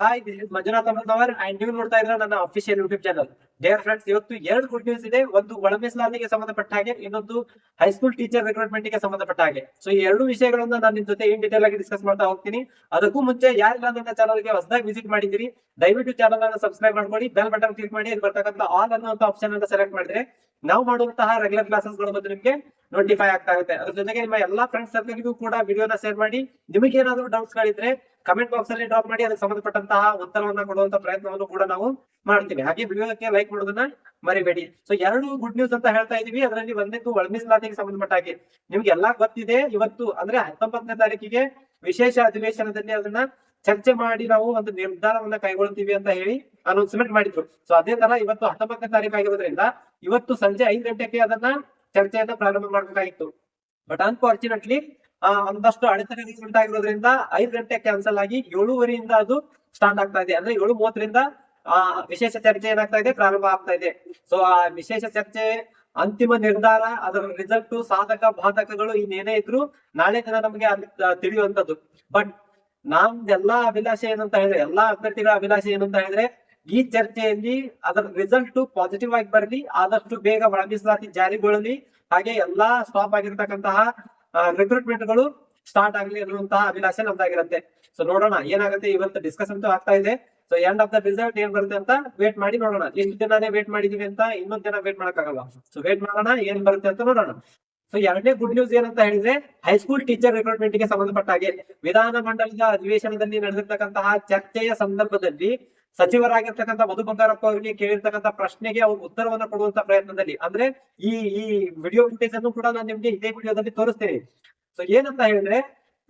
Hi Manjunath ಅಮೃತವರ್ and ನೀವು ನೋಡ್ತಾ ಇದ್ರೆ ನನ್ನ official YouTube channel dear friends ಇವತ್ತು ಎರಡು ಗುಡ್ ನ್ಯೂಸ್ ಇದೆ. ಒಂದು ಒಳ ಸಂಬಂಧಪಟ್ಟ ಹಾಗೆ, ಇನ್ನೊಂದು ಹೈಸ್ಕೂಲ್ ಟೀಚರ್ ರಿಕ್ರೂಟ್ಮೆಂಟ್ಗೆ ಸಂಬಂಧಪಟ್ಟ ಹಾಗೆ. ಸೊ ಈ ಎರಡು ವಿಷಯಗಳನ್ನ ನಾನು ನಿಮ್ ಜೊತೆ ಇನ್ ಡೀಟೇಲ್ ಆಗಿ ಡಿಸ್ಕಸ್ ಮಾಡ್ತಾ ಹೋಗ್ತೀನಿ. ಅದಕ್ಕೂ ಮುಂಚೆ ಯಾರಿಲ್ಲ ನನ್ನ ಚಾನಲ್ಗೆ ಹೊಸದಾಗಿ ವಿಸಿಟ್ ಮಾಡಿದಿರಿ ದಯವಿಟ್ಟು ಚಾನಲ್ ಅನ್ನು ಸಬ್ಸ್ಕ್ರೈಬ್ ಮಾಡ್ಕೊಳ್ಳಿ. ಬೆಲ್ ಬಟನ್ ಕ್ಲಿಕ್ ಮಾಡಿ ಇಲ್ಲಿ ಬರ್ತಕ್ಕಂಥ ಆಲ್ ಅನ್ನುವಂತ ಆಪ್ಷನ್ ಅನ್ನ ಸೆಲೆಕ್ಟ್ ಮಾಡಿದ್ರೆ ನಾವು ಮಾಡುವಂತಹ ರೆಗ್ಯುಲರ್ ಕ್ಲಾಸಸ್ಗಳು ಬಂದು ನಿಮಗೆ ನೋಟಿಫೈ ಆಗ್ತಾ ಇರುತ್ತೆ. ಅದ್ರ ಜೊತೆಗೆ ನಿಮ್ಮ ಎಲ್ಲಾ ಫ್ರೆಂಡ್ಸ್ ಸರ್ಕಲ್ಗೂ ಕೂಡ ವಿಡಿಯೋನ ಶೇರ್ ಮಾಡಿ. ನಿಮಗೆ ಏನಾದ್ರು ಡೌಟ್ಸ್ ಗಳಿದ್ರೆ ಕಮೆಂಟ್ ಬಾಕ್ಸ್ ಅಲ್ಲಿ ಡ್ರಾಪ್ ಮಾಡಿ ಅದಕ್ಕೆ ಸಂಬಂಧಪಟ್ಟಂತಹ ಉತ್ತರವನ್ನ ಕೊಡುವಂತ ಪ್ರಯತ್ನವನ್ನು ಕೂಡ ನಾವು ಮಾಡ್ತೀವಿ. ಹಾಗೆ ವಿಡಿಯೋಕ್ಕೆ ಲೈಕ್ ಮಾಡೋದನ್ನ ಮರಿಬೇಡಿ. ಸೊ ಎರಡು ಗುಡ್ ನ್ಯೂಸ್ ಅಂತ ಹೇಳ್ತಾ ಇದೀವಿ ಅದರಲ್ಲಿ ಒಂದಕ್ಕೂ ಒಳಮೀಸಲಾತಿಗೆ ಸಂಬಂಧಪಟ್ಟ ಹಾಗೆ. ನಿಮ್ಗೆ ಎಲ್ಲಾ ಗೊತ್ತಿದೆ. ಇವತ್ತು ಅಂದ್ರೆ ಹತ್ತೊಂಬತ್ತನೇ ತಾರೀಕಿಗೆ ವಿಶೇಷ ಅಧಿವೇಶನದಲ್ಲಿ ಅದನ್ನ ಚರ್ಚೆ ಮಾಡಿ ನಾವು ಒಂದು ನಿರ್ಧಾರವನ್ನ ಕೈಗೊಳ್ತೀವಿ ಅಂತ ಹೇಳಿ ಅನೌನ್ಸ್ಮೆಂಟ್ ಮಾಡಿದ್ರು. ಸೊ ಅದೇ ತರ ಇವತ್ತು ಹತ್ತೊಂಬತ್ತನೇ ತಾರೀಕು ಆಗಿರೋದ್ರಿಂದ ಇವತ್ತು ಸಂಜೆ ಐದು ಗಂಟೆಗೆ ಅದನ್ನ ಚರ್ಚೆಯನ್ನ ಪ್ರಾರಂಭ ಮಾಡಬೇಕಾಗಿತ್ತು. ಬಟ್ ಅನ್ಫಾರ್ಚುನೇಟ್ಲಿ ಒಂದಷ್ಟು ಅಡೆತಡೆಗಳು ಉಂಟಾಗಿರೋದ್ರಿಂದ ಐದು ಗಂಟೆ ಕ್ಯಾನ್ಸಲ್ ಆಗಿ ಏಳುವರೆಯಿಂದ ಅದು ಸ್ಟಾರ್ಟ್ ಆಗ್ತಾ ಇದೆ. ಅಂದ್ರೆ ಏಳು ಮೂವತ್ತರಿಂದ ಆ, ವಿಶೇಷ ಚರ್ಚೆ ಏನಾಗ್ತಾ ಇದೆ? ಪ್ರಾರಂಭ ಆಗ್ತಾ ಇದೆ. ಸೊ ಆ ವಿಶೇಷ ಚರ್ಚೆ, ಅಂತಿಮ ನಿರ್ಧಾರ, ಅದರ ರಿಸಲ್ಟ್ ಸಾಧಕ, ಬಾಧಕಗಳು ಇನ್ನೇನೇ ಇದ್ರು ನಾಳೆ ದಿನ ನಮಗೆ ತಿಳಿಯುವಂತದ್ದು ಬಟ್ ನಮ್ದೆಲ್ಲಾ ಅಭಿಲಾಷೆ ಏನಂತ ಹೇಳಿದ್ರೆ, ಎಲ್ಲಾ ಅಭ್ಯರ್ಥಿಗಳ ಅಭಿಲಾಷೆ ಏನಂತ ಹೇಳಿದ್ರೆ, ಈ ಚರ್ಚೆಯಲ್ಲಿ ಅದರ ರಿಸಲ್ಟ್ ಪಾಸಿಟಿವ್ ಆಗಿ ಬರಲಿ, ಆದಷ್ಟು ಬೇಗ ಒಳಗಿಸಲಾತಿ ಜಾರಿಗೊಳ್ಳಲಿ. ಹಾಗೆ ಎಲ್ಲಾ ಸ್ಟಾಪ್ ಆಗಿರ್ತಕ್ಕಂತಹ ರಿಕ್ರೂಟ್ಮೆಂಟ್ಗಳು ಸ್ಟಾರ್ಟ್ ಆಗಲಿ ಅನ್ನುವಂತಹ ಅಭಿಲಾಷೆ ನಮ್ದಾಗಿರುತ್ತೆ. ಸೊ ನೋಡೋಣ, ಏನಾಗುತ್ತೆ? ಇವತ್ತು ಡಿಸ್ಕಸ್ ಅಂತೂ ಆಗ್ತಾ ಇದೆ. So end of the result ಏನ್ ಬರುತ್ತೆ ಅಂತ ವೇಟ್ ಮಾಡಿ ನೋಡೋಣ. ಎಷ್ಟು ದಿನನೇ ವೇಟ್ ಮಾಡಿದೀವಿ ಅಂತ ಇನ್ನೊಂದ್ ದಿನ ವೇಟ್ ಮಾಡಕ್ಕಾಗಲ್ಲ ಸೊ ವೇಟ್ ಮಾಡೋಣ, ಏನ್ ಬರುತ್ತೆ ಅಂತ ನೋಡೋಣ. ಸೊ ಎರಡನೇ ಗುಡ್ ನ್ಯೂಸ್ ಏನಂತ ಹೇಳಿದ್ರೆ ಹೈಸ್ಕೂಲ್ ಟೀಚರ್ ರಿಕ್ರೂಟ್ಮೆಂಟ್ಗೆ ಸಂಬಂಧಪಟ್ಟ ಹಾಗೆ ವಿಧಾನ ಮಂಡಲದ ಅಧಿವೇಶನದಲ್ಲಿ ನಡೆದಿರ್ತಕ್ಕಂತಹ ಚರ್ಚೆಯ ಸಂದರ್ಭದಲ್ಲಿ ಸಚಿವರಾಗಿರ್ತಕ್ಕಂಥ ಮಧು ಬಂಗಾರಪ್ಪ ಅವರಿಗೆ ಕೇಳಿರ್ತಕ್ಕಂಥ ಪ್ರಶ್ನೆಗೆ ಅವ್ರು ಉತ್ತರವನ್ನು ಕೊಡುವಂತ ಪ್ರಯತ್ನದಲ್ಲಿ. ಅಂದ್ರೆ ಈ ಈ ವಿಡಿಯೋ ಫುಟೇಜ್ ಅನ್ನು ಕೂಡ ನಾನು ನಿಮ್ಗೆ ಇದೇ ವಿಡಿಯೋದಲ್ಲಿ ತೋರಿಸ್ತೇನೆ. ಸೊ ಏನಂತ ಹೇಳಿದ್ರೆ,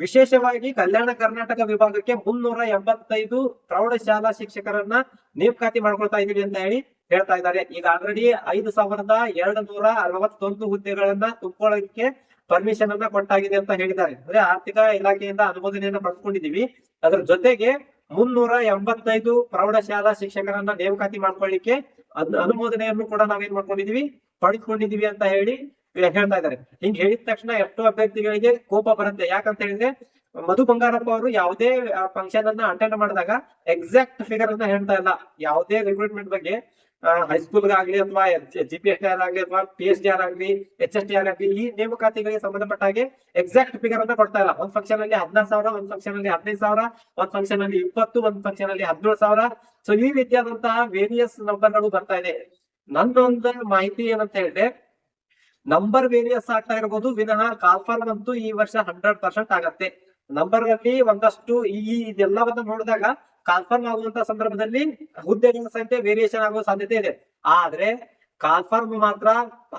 ವಿಶೇಷವಾಗಿ ಕಲ್ಯಾಣ ಕರ್ನಾಟಕ ವಿಭಾಗಕ್ಕೆ ಮುನ್ನೂರ ಎಂಬತ್ತೈದು ಪ್ರೌಢಶಾಲಾ ಶಿಕ್ಷಕರನ್ನ ನೇಮಕಾತಿ ಮಾಡ್ಕೊಳ್ತಾ ಇದೀವಿ ಅಂತ ಹೇಳಿ ಹೇಳ್ತಾ ಇದ್ದಾರೆ. ಈಗ ಆಲ್ರೆಡಿ ಐದು ಸಾವಿರದ ಎರಡು ನೂರ ಅರವತ್ತೊಂದು ಹುದ್ದೆಗಳನ್ನ ತುಂಬಿಕೊಳ್ಳಕ್ಕೆ ಪರ್ಮಿಷನ್ ಅನ್ನ ಕೊಟ್ಟಾಗಿದೆ ಅಂತ ಹೇಳಿದ್ದಾರೆ. ಅಂದ್ರೆ ಆರ್ಥಿಕ ಇಲಾಖೆಯಿಂದ ಅನುಮೋದನೆಯನ್ನ ಪಡ್ಕೊಂಡಿದೀವಿ ಅದ್ರ ಜೊತೆಗೆ ಮುನ್ನೂರ ಎಂಬತ್ತೈದು ಪ್ರೌಢಶಾಲಾ ಶಿಕ್ಷಕರನ್ನ ನೇಮಕಾತಿ ಮಾಡ್ಕೊಳ್ಳಿಕ್ಕೆ ಅದ್ ಅನುಮೋದನೆಯನ್ನು ಕೂಡ ನಾವೇನ್ ಮಾಡ್ಕೊಂಡಿದೀವಿ? ಪಡೆದುಕೊಂಡಿದೀವಿ ಅಂತ ಹೇಳಿ ಹೇಳ್ತಾ ಇದ್ದಾರೆ. ಹಿಂಗ್ ಹೇಳಿದ ತಕ್ಷಣ ಎಷ್ಟೋ ಅಭ್ಯರ್ಥಿಗಳಿಗೆ ಕೋಪ ಬರುತ್ತೆ. ಯಾಕಂತ ಹೇಳಿದ್ರೆ ಮಧು ಬಂಗಾರಪ್ಪ ಅವರು ಯಾವುದೇ ಫಂಕ್ಷನ್ ಅನ್ನ ಅಟೆಂಡ್ ಮಾಡಿದಾಗ ಎಕ್ಸಾಕ್ಟ್ ಫಿಗರ್ ಅನ್ನ ಹೇಳ್ತಾ ಇಲ್ಲ. ಯಾವುದೇ ರಿಕ್ರೂಟ್ಮೆಂಟ್ ಬಗ್ಗೆ ಹೈಸ್ಕೂಲ್ ಆಗ್ಲಿ ಅಥವಾ G P S T R ಆಗ್ಲಿ ಅಥವಾ ಪಿ ಎಚ್ ಡಿ ಆರ್ ಆಗ್ಲಿ ಎಚ್ ಎಸ್ ಟಿ ಆರ್ ಆಗ್ಲಿ ಈ ನೇಮಕಾತಿಗಳಿಗೆ ಸಂಬಂಧಪಟ್ಟ ಹಾಗೆ ಎಕ್ಸಾಕ್ಟ್ ಫಿಗರ್ ಅಂತ ಕೊಡ್ತಾ ಇಲ್ಲ. ಒಂದ್ ಫಂಕ್ಷನ್ ಅಲ್ಲಿ ಹದಿನಾರು ಸಾವಿರ, ಒಂದ್ ಫಂಕ್ಷನ್ ಅಲ್ಲಿ ಹದಿನೈದು ಸಾವಿರ, ಒಂದ್ ಫಂಕ್ಷನ್ ಅಲ್ಲಿ ಇಪ್ಪತ್ತು, ಒಂದ್ ಫಂಕ್ಷನ್ ಅಲ್ಲಿ ಹದಿನೇಳು ಸಾವಿರ. ಸೊ ಈ ರೀತಿಯಾದಂತಹ ವೇರಿಯಸ್ ನಂಬರ್ಗಳು ಬರ್ತಾ ಇದೆ. ನನ್ನೊಂದು ಮಾಹಿತಿ ಏನಂತ ಹೇಳಿದ್ರೆ ನಂಬರ್ ವೇರಿಯಸ್ ಆಗ್ತಾ ಇರಬಹುದು ವಿನಃ ಕಾಲ್ಫಾರ್ಮ್ ಅಂತೂ ಈ ವರ್ಷ ಹಂಡ್ರೆಡ್ ಪರ್ಸೆಂಟ್ ಆಗತ್ತೆ. ನಂಬರ್ ಅಲ್ಲಿ ಒಂದಷ್ಟು ಈ ಇದೆಲ್ಲವನ್ನ ನೋಡಿದಾಗ ಕಾಲ್ಫಾರ್ಮ್ ಆಗುವಂತ ಸಂದರ್ಭದಲ್ಲಿ ಹುದ್ದೆಗಳ ಸಂಖ್ಯೆ ವೇರಿಯೇಷನ್ ಆಗುವ ಸಾಧ್ಯತೆ ಇದೆ. ಆದ್ರೆ ಕನ್ಫರ್ಮ್ ಮಾತ್ರ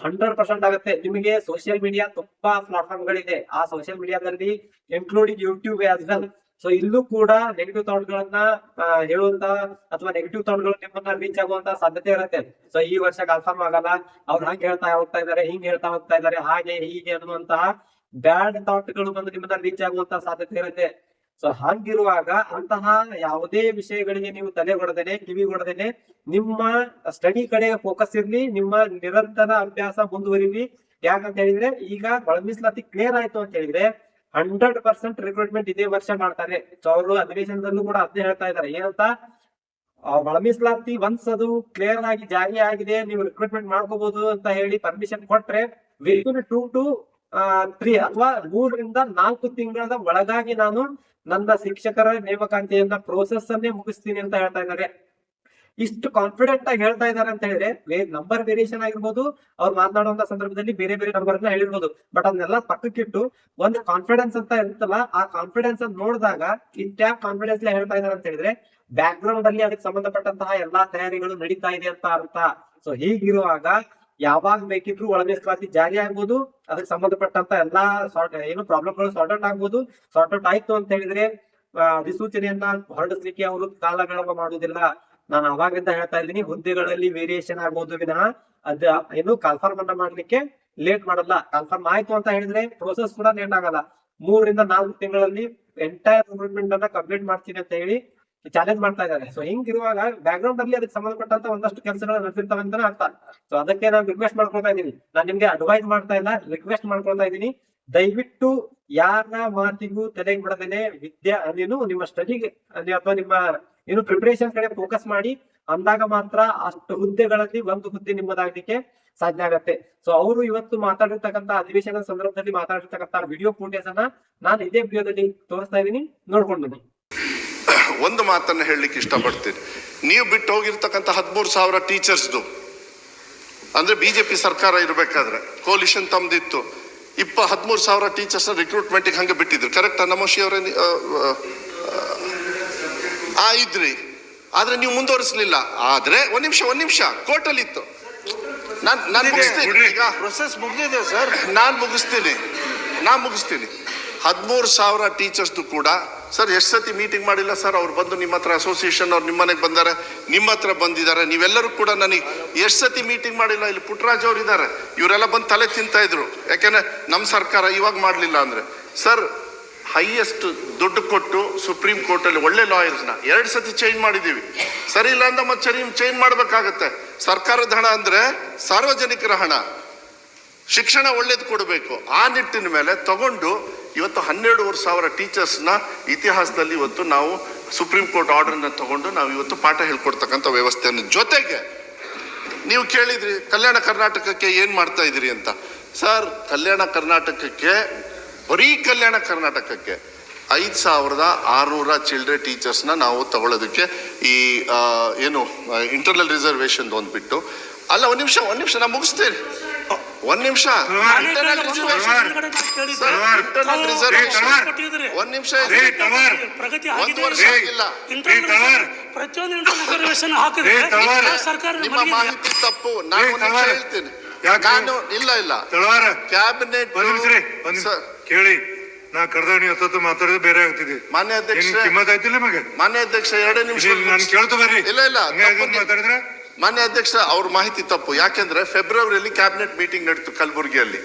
ಹಂಡ್ರೆಡ್ ಪರ್ಸೆಂಟ್ ಆಗುತ್ತೆ. ನಿಮಗೆ ಸೋಷಿಯಲ್ ಮೀಡಿಯಾ ತುಂಬಾ ಪ್ಲಾಟ್ಫಾರ್ಮ್ ಗಳಿದೆ. ಆ ಸೋಷಿಯಲ್ ಮೀಡಿಯಾದಲ್ಲಿ including YouTube as well so ಇಲ್ಲೂ ಕೂಡ ನೆಗೆಟಿವ್ ಥಾಟ್ ಗಳನ್ನ ಹೇಳುವಂತ ಅಥವಾ ನೆಗೆಟಿವ್ ಥಾಟ್ಗಳು ನಿಮ್ಮನ್ನ ರೀಚ್ ಆಗುವಂತ ಸಾಧ್ಯತೆ ಇರುತ್ತೆ. ಸೊ ಈ ವರ್ಷ ಕನ್ಫರ್ಮ್ ಆಗಲ್ಲ. ಅವ್ರು ಹಂಗೆ ಹೇಳ್ತಾ ಹೋಗ್ತಾ ಇದಾರೆ ಹಿಂಗ್ ಹೇಳ್ತಾ ಹೋಗ್ತಾ ಇದಾರೆ ಹಾಗೆ ಹೀಗೆ ಅನ್ನುವಂತಹ ಬ್ಯಾಡ್ ಥಾಟ್ಗಳು ಬಂದು ನಿಮ್ಮನ್ನ ರೀಚ್ ಆಗುವಂತ ಸಾಧ್ಯತೆ ಇರುತ್ತೆ. ಸೊ ಹಂಗಿರುವಾಗ ಅಂತಹ ಯಾವುದೇ ವಿಷಯಗಳಿಗೆ ನೀವು ತಲೆ ಹೊಡೆದೇನೆ ಕಿವಿ ಹೊಡೆದೇನೆ ನಿಮ್ಮ ಸ್ಟಡಿ ಕಡೆ ಫೋಕಸ್ ಇರ್ಲಿ, ನಿಮ್ಮ ನಿರಂತರ ಅಭ್ಯಾಸ ಮುಂದುವರಿಲಿ. ಯಾಕಂತ ಹೇಳಿದ್ರೆ, ಈಗ ಒಳ ಮೀಸಲಾತಿ ಕ್ಲಿಯರ್ ಆಯ್ತು ಅಂತ ಹೇಳಿದ್ರೆ ಹಂಡ್ರೆಡ್ ಪರ್ಸೆಂಟ್ ರಿಕ್ರೂಟ್ಮೆಂಟ್ ಇದೇ ವರ್ಷ ಮಾಡ್ತಾರೆ. ಸೊ ಅವರು ಅಧಿವೇಶನದಲ್ಲೂ ಕೂಡ ಅದನ್ನೇ ಹೇಳ್ತಾ ಇದ್ದಾರೆ. ಏನಂತ? ಆ ಒಳ ಮೀಸಲಾತಿ ಒನ್ಸ್ ಅದು ಕ್ಲಿಯರ್ ಆಗಿ ಜಾರಿ ಆಗಿದೆ, ನೀವು ರಿಕ್ರೂಟ್ಮೆಂಟ್ ಮಾಡ್ಕೋಬಹುದು ಅಂತ ಹೇಳಿ ಪರ್ಮಿಷನ್ ಕೊಟ್ರೆ ವಿತಿನ್ ಟೂ ಟು ತ್ರೀ ಅಥವಾ ಮೂರರಿಂದ ನಾಲ್ಕು ತಿಂಗಳ ಒಳಗಾಗಿ ನಾನು ನನ್ನ ಶಿಕ್ಷಕರ ನೇಮಕಾತಿಯನ್ನ ಪ್ರೋಸೆಸ್ ಅನ್ನೇ ಮುಗಿಸ್ತೀನಿ ಅಂತ ಹೇಳ್ತಾ ಇದ್ದಾರೆ. ಇಷ್ಟು ಕಾನ್ಫಿಡೆಂಟ್ ಆಗಿ ಹೇಳ್ತಾ ಇದಾರೆ ಅಂತ ಹೇಳಿದ್ರೆ ನಂಬರ್ ವೇರಿಯೇಷನ್ ಆಗಿರ್ಬೋದು, ಅವ್ರು ಮಾತನಾಡುವಂತ ಸಂದರ್ಭದಲ್ಲಿ ಬೇರೆ ಬೇರೆ ನಂಬರ್ ಅನ್ನ ಹೇಳಿರ್ಬೋದು. ಬಟ್ ಅದನ್ನೆಲ್ಲ ಪಕ್ಕಕ್ಕಿಟ್ಟು ಒಂದು ಕಾನ್ಫಿಡೆನ್ಸ್ ಅಂತ ಇರುತ್ತಲ್ಲ, ಆ ಕಾನ್ಫಿಡೆನ್ಸ್ ಅನ್ನ ನೋಡಿದಾಗ ಇಷ್ಟ್ಯಾಕ್ ಕಾನ್ಫಿಡೆನ್ಸ್ ಹೇಳ್ತಾ ಇದಾರೆ ಅಂತ ಹೇಳಿದ್ರೆ ಬ್ಯಾಕ್ ಗ್ರೌಂಡ್ ಅಲ್ಲಿ ಅದಕ್ಕೆ ಸಂಬಂಧಪಟ್ಟಂತಹ ಎಲ್ಲಾ ತಯಾರಿಗಳು ನಡೀತಾ ಇದೆ ಅಂತ ಅರ್ಥ. ಸೊ ಹೀಗಿರುವಾಗ ಯಾವಾಗ ಬೇಕಿದ್ರು ಒಳ ಕ್ಲಾಸ್ ಜಾರಿ ಆಗ್ಬೋದು. ಅದಕ್ಕೆ ಸಂಬಂಧಪಟ್ಟಂತ ಎಲ್ಲಾ ಸಾರ್ಟ್ ಏನು ಪ್ರಾಬ್ಲಮ್ಗಳು ಸಾರ್ಟ್ ಔಟ್ ಆಗ್ಬೋದು. ಸಾರ್ಟ್ ಔಟ್ ಆಯ್ತು ಅಂತ ಹೇಳಿದ್ರೆ ಅಧಿಸೂಚನೆಯನ್ನ ಹೊರಡಿಸ್ಲಿಕ್ಕೆ ಅವರು ಕಾಲ ವಿಳಂಬ ಮಾಡುವುದಿಲ್ಲ. ನಾನು ಅವಾಗಿಂದ ಹೇಳ್ತಾ ಇದ್ದೀನಿ, ಹುದ್ದೆಗಳಲ್ಲಿ ವೇರಿಯೇಷನ್ ಆಗ್ಬೋದು ವಿನಃ. ಅದ ಏನು ಕನ್ಫರ್ಮ್ ಅನ್ನ ಮಾಡ್ಲಿಕ್ಕೆ ಲೇಟ್ ಮಾಡಲ್ಲ. ಕನ್ಫರ್ಮ್ ಆಯ್ತು ಅಂತ ಹೇಳಿದ್ರೆ ಪ್ರೋಸೆಸ್ ಕೂಡ ಲೇಟ್ ಆಗಲ್ಲ. ಮೂರರಿಂದ ನಾಲ್ಕು ತಿಂಗಳಲ್ಲಿ ಎಂಟೈರ್ ಅನ್ನ ಕಂಪ್ಲೀಟ್ ಮಾಡ್ತೀನಿ ಅಂತ ಹೇಳಿ ಚಾಲೆಂಜ್ ಮಾಡ್ತಾ ಇದ್ದಾರೆ. ಸೊ ಹಿಂಗಿರುವಾಗ ಬ್ಯಾಕ್ ಗ್ರೌಂಡ್ ಅಲ್ಲಿ ಅದಕ್ಕೆ ಸಂಬಂಧಪಟ್ಟಂತ ಒಂದಷ್ಟು ಕೆಲಸಗಳು ನಡೆದಿರ್ತಾವೆ ಅಂತಾನೆ ಅರ್ಥ. ಸೊ ಅದಕ್ಕೆ ನಾನು ರಿಕ್ವೆಸ್ಟ್ ಮಾಡ್ಕೊಳ್ತಾ ಇದ್ದೀನಿ. ನಾನು ನಿಮ್ಗೆ ಅಡ್ವೈಸ್ ಮಾಡ್ತಾ ಇಲ್ಲ ರಿಕ್ವೆಸ್ಟ್ ಮಾಡ್ಕೊಳ್ತಾ ಇದ್ದೀನಿ. ದಯವಿಟ್ಟು ಯಾರ ಮಾತಿಗೂ ತಲೆಗೆ ಬಿಡದೇನೆ ವಿದ್ಯಾ ನೀನು ನಿಮ್ಮ ಸ್ಟಡಿಗೆ ಅಥವಾ ನಿಮ್ಮ ಏನು ಪ್ರಿಪರೇಷನ್ ಕಡೆ ಫೋಕಸ್ ಮಾಡಿ, ಅಂದಾಗ ಮಾತ್ರ ಅಷ್ಟು ಹುದ್ದೆಗಳಲ್ಲಿ ಒಂದು ಹುದ್ದೆ ನಿಮ್ಮದಾಗಲಿಕ್ಕೆ ಸಾಧ್ಯ ಆಗತ್ತೆ. ಸೊ ಅವರು ಇವತ್ತು ಮಾತಾಡಿರ್ತಕ್ಕಂಥ ಅಧಿವೇಶನದ ಸಂದರ್ಭದಲ್ಲಿ ಮಾತಾಡಿರ್ತಕ್ಕಂಥ ವಿಡಿಯೋ ಫುಟೇಜ್ ಅನ್ನ ನಾನು ಇದೇ ವಿಡಿಯೋದಲ್ಲಿ ತೋರಿಸ್ತಾ ಇದೀನಿ ನೋಡ್ಕೊಂಡು ಒಂದು ಮಾತನ್ನು ಹೇಳಲಿಕ್ಕೆ ಇಷ್ಟಪಡ್ತೀನಿ. ನೀವು ಬಿಟ್ಟು ಹೋಗಿರ್ತಕ್ಕಂಥ ಹದಿಮೂರು ಸಾವಿರ ಟೀಚರ್ಸ್ದು ಅಂದರೆ ಬಿ ಜೆ ಪಿ ಸರ್ಕಾರ ಇರಬೇಕಾದ್ರೆ ಕೋಲಿಷನ್ ತಮ್ಮದಿತ್ತು ಇಪ್ಪ ಹದಿಮೂರು ಸಾವಿರ ಟೀಚರ್ಸ್ನ ರಿಕ್ರೂಟ್ಮೆಂಟಿಗೆ ಹಂಗೆ ಬಿಟ್ಟಿದ್ರು. ಕರೆಕ್ಟ್ ನಮೋಶಿ ಅವರೇ ಆ, ಇದ್ರಿ. ಆದರೆ ನೀವು ಮುಂದುವರಿಸಲಿಲ್ಲ. ಆದರೆ ಒಂದು ನಿಮಿಷ ಒಂದು ನಿಮಿಷ ಕೋರ್ಟಲ್ಲಿ ಇತ್ತು ನಾನು ನಾನು ಮುಗಿಸ್ತೀನಿ. ಈಗ ಪ್ರೊಸೆಸ್ ಮುಗಿದಿದೆ ಸರ್ ನಾನು ಮುಗಿಸ್ತೀನಿ. ನಾನು ಮುಗಿಸ್ತೀನಿ. ಹದಿಮೂರು ಸಾವಿರ ಟೀಚರ್ಸ್ದು ಕೂಡ. ಸರ್, ಎಷ್ಟು ಸತಿ ಮೀಟಿಂಗ್ ಮಾಡಿಲ್ಲ ಸರ್? ಅವ್ರು ಬಂದು ನಿಮ್ಮ ಹತ್ರ ಅಸೋಸಿಯೇಷನ್ ಅವ್ರು ನಿಮ್ಮನೆಗೆ ಬಂದಾರೆ, ನಿಮ್ಮ ಹತ್ರ ಬಂದಿದ್ದಾರೆ. ನೀವೆಲ್ಲರೂ ಕೂಡ ನನಗೆ ಎಷ್ಟು ಸತಿ ಮೀಟಿಂಗ್ ಮಾಡಿಲ್ಲ? ಇಲ್ಲಿ ಪುಟ್ಟರಾಜ್ ಅವ್ರು ಇದ್ದಾರೆ ಇವರೆಲ್ಲ ಬಂದು ತಲೆ ತಿಂತಾ ಇದ್ರು. ಯಾಕೆಂದ್ರೆ ನಮ್ಮ ಸರ್ಕಾರ ಇವಾಗ ಮಾಡಲಿಲ್ಲ ಅಂದರೆ. ಸರ್ ಹೈಯೆಸ್ಟ್ ದುಡ್ಡು ಕೊಟ್ಟು ಸುಪ್ರೀಂ ಕೋರ್ಟಲ್ಲಿ ಒಳ್ಳೆ ಲಾಯರ್ಸ್ನ ಎರಡು ಸತಿ ಚೇಂಜ್ ಮಾಡಿದ್ದೀವಿ ಸರಿ ಇಲ್ಲ ಅಂದ್ರೆ ಮತ್ತೆ ಚೇಂಜ್ ಮಾಡಬೇಕಾಗತ್ತೆ. ಸರ್ಕಾರದ ಹಣ ಅಂದರೆ ಸಾರ್ವಜನಿಕರ ಹಣ. ಶಿಕ್ಷಣ ಒಳ್ಳೇದು ಕೊಡಬೇಕು. ಆ ನಿಟ್ಟಿನ ಮೇಲೆ ತಗೊಂಡು ಇವತ್ತು ಹನ್ನೆರಡೂವರೆ ಸಾವಿರ ಟೀಚರ್ಸ್ನ ಇತಿಹಾಸದಲ್ಲಿ ಇವತ್ತು ನಾವು ಸುಪ್ರೀಂ ಕೋರ್ಟ್ ಆರ್ಡರ್ನ ತಗೊಂಡು ನಾವು ಇವತ್ತು ಪಾಠ ಹೇಳ್ಕೊಡ್ತಕ್ಕಂಥ ವ್ಯವಸ್ಥೆಯನ್ನು ಜೊತೆಗೆ ನೀವು ಕೇಳಿದ್ರಿ, ಕಲ್ಯಾಣ ಕರ್ನಾಟಕಕ್ಕೆ ಏನು ಮಾಡ್ತಾ ಇದ್ದೀರಿ ಅಂತ. ಸರ್, ಕಲ್ಯಾಣ ಕರ್ನಾಟಕಕ್ಕೆ, ಬರೀ ಕಲ್ಯಾಣ ಕರ್ನಾಟಕಕ್ಕೆ ಐದು ಸಾವಿರದ ಆರುನೂರ ಚಿಲ್ಡ್ರೆ ಟೀಚರ್ಸ್ನ ನಾವು ತಗೊಳ್ಳೋದಕ್ಕೆ ಈ ಏನು ಇಂಟರ್ನಲ್ ರಿಸರ್ವೇಷನ್ ಒಂದು ಬಿಟ್ಟು ಅಲ್ಲ, ಒಂದು ನಿಮಿಷ ಒಂದು ನಿಮಿಷ ನಾನು ಮುಗಿಸ್ತೇನೆ. ಒಂದ್ ನಿಮಿಷ. ಒಂದ್ ನಿಮಿಷ. ಪ್ರಗತಿ ಆಗಿಲ್ಲ. ಪ್ರತಿಯೊಂದು ರಿಸರ್ವೇಶನ್ ಹಾಕಿದ್ರೆ ಸರ್ಕಾರ ನಿಮ್ಮ ಮಾಹಿತಿ ತಪ್ಪು. ನಾನು ನಿಮಿಷ ಹೇಳ್ತೀನಿ? ನಾನು ಇಲ್ಲ ಇಲ್ಲ. ಕ್ಯಾಬಿನೆಟ್ ಕೇಳಿ. ನಾ ಕರೆದ ನೀವು ಹತ್ತತ್ತು ಮಾತಾಡಿದ್ರೆ ಬೇರೆ ಆಗ್ತಿದೆ. ಮಾನ್ಯ ಅಧ್ಯಕ್ಷ ಕಿಮ್ಮತ್ ಆಯ್ತಿಲ್ಲ ನಿಮಗೆ? ಮಾನ್ಯ ಅಧ್ಯಕ್ಷ ಎರಡೇ ನಿಮಿಷ. ನಾನು ಕೇಳ್ತು ಬರ್ರಿ. ಇಲ್ಲ ಇಲ್ಲ ಮಾತಾಡಿದ್ರೆ ಮಾನ್ಯ ಅಧ್ಯಕ್ಷ, ಅವ್ರ ಮಾಹಿತಿ ತಪ್ಪು. ಯಾಕೆಂದ್ರೆ ಫೆಬ್ರವರಿಯಲ್ಲಿ ಕ್ಯಾಬಿನೆಟ್ ಮೀಟಿಂಗ್ ನಡೀತು ಕಲಬುರಗಿಯಲ್ಲಿ.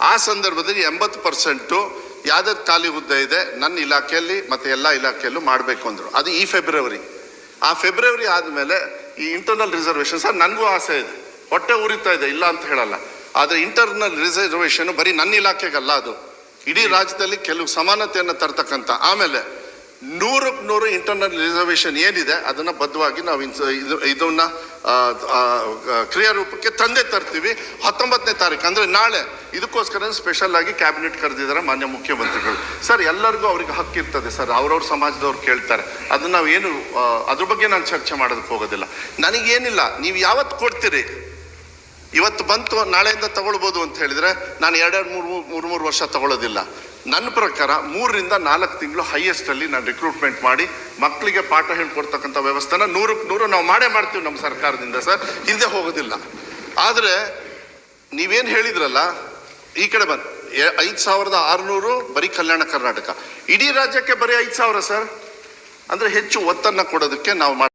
ಆ ಸಂದರ್ಭದಲ್ಲಿ ಎಂಬತ್ತು ಪರ್ಸೆಂಟು ಯಾವ್ದಾದ್ರು ಖಾಲಿ ಹುದ್ದೆ ಇದೆ, ನನ್ನ ಇಲಾಖೆಯಲ್ಲಿ ಮತ್ತೆ ಎಲ್ಲ ಇಲಾಖೆಯಲ್ಲೂ ಮಾಡಬೇಕು ಅಂದ್ರು. ಅದು ಈ ಫೆಬ್ರವರಿ. ಆ ಫೆಬ್ರವರಿ ಆದಮೇಲೆ ಈ ಇಂಟರ್ನಲ್ ರಿಸರ್ವೇಷನ್ ಸರ್, ನನಗೂ ಆಸೆ ಇದೆ. ಹೊಟ್ಟೆ ಉರಿತಾ ಇದೆ, ಇಲ್ಲ ಅಂತ ಹೇಳಲ್ಲ. ಆದರೆ ಇಂಟರ್ನಲ್ ರಿಸರ್ವೇಷನ್ ಬರೀ ನನ್ನ ಇಲಾಖೆಗಲ್ಲ ಅದು. ಇಡೀ ರಾಜ್ಯದಲ್ಲಿ ಕೆಲವು ಸಮಾನತೆಯನ್ನು ತರ್ತಕ್ಕಂಥ ಆಮೇಲೆ ನೂರಕ್ಕೆ ನೂರು ಇಂಟರ್ನಲ್ ರಿಸರ್ವೇಷನ್ ಏನಿದೆ, ಅದನ್ನು ಬದ್ಧವಾಗಿ ನಾವು ಇನ್ಸ- ಇದು, ಇದನ್ನು ಕ್ರಿಯಾರೂಪಕ್ಕೆ ತಂದೆ ತರ್ತೀವಿ. ಹತ್ತೊಂಬತ್ತನೇ ತಾರೀಕು ಅಂದರೆ ನಾಳೆ. ಇದಕ್ಕೋಸ್ಕರ ಸ್ಪೆಷಲ್ ಆಗಿ ಕ್ಯಾಬಿನೆಟ್ ಕರೆದಿದ್ದಾರೆ ಮಾನ್ಯ ಮುಖ್ಯಮಂತ್ರಿಗಳು. ಸರ್, ಎಲ್ಲರಿಗೂ ಅವ್ರಿಗೆ ಹಕ್ಕಿರ್ತದೆ ಸರ್, ಅವ್ರವ್ರ ಸಮಾಜದವ್ರು ಕೇಳ್ತಾರೆ. ಅದನ್ನು ನಾವು ಏನು ಅದ್ರ ಬಗ್ಗೆ ನಾನು ಚರ್ಚೆ ಮಾಡೋದಕ್ಕೆ ಹೋಗೋದಿಲ್ಲ. ನನಗೇನಿಲ್ಲ, ನೀವು ಯಾವತ್ತು ಕೊಡ್ತೀರಿ? ಇವತ್ತು ಬಂತು, ನಾಳೆಯಿಂದ ತಗೊಳ್ಬೋದು ಅಂತ ಹೇಳಿದರೆ, ನಾನು ಎರಡೆರಡು, ಮೂರು ಮೂರು ಮೂರು ವರ್ಷ ತಗೊಳ್ಳೋದಿಲ್ಲ. ನನ್ನ ಪ್ರಕಾರ ಮೂರರಿಂದ ನಾಲ್ಕು ತಿಂಗಳು ಹೈಯೆಸ್ಟ್ ಅಲ್ಲಿ ನಾನು ರಿಕ್ರೂಟ್ಮೆಂಟ್ ಮಾಡಿ ಮಕ್ಕಳಿಗೆ ಪಾಠ ಹೇಳ್ಕೊಡ್ತಕ್ಕಂಥ ವ್ಯವಸ್ಥೆನ ನೂರಕ್ಕೆ ನೂರು ನಾವು ಮಾಡೇ ಮಾಡ್ತೀವಿ ನಮ್ಮ ಸರ್ಕಾರದಿಂದ ಸರ್. ಹಿಂದೆ ಹೋಗೋದಿಲ್ಲ. ಆದರೆ ನೀವೇನು ಹೇಳಿದ್ರಲ್ಲ, ಈ ಕಡೆ ಬಂದು ಐದು ಸಾವಿರದ ಆರುನೂರು ಬರೀ ಕಲ್ಯಾಣ ಕರ್ನಾಟಕ. ಇಡೀ ರಾಜ್ಯಕ್ಕೆ ಬರೀ ಐದು ಸಾವಿರ ಸರ್. ಅಂದ್ರೆ ಹೆಚ್ಚು ಒತ್ತನ್ನ ಕೊಡೋದಕ್ಕೆ ನಾವು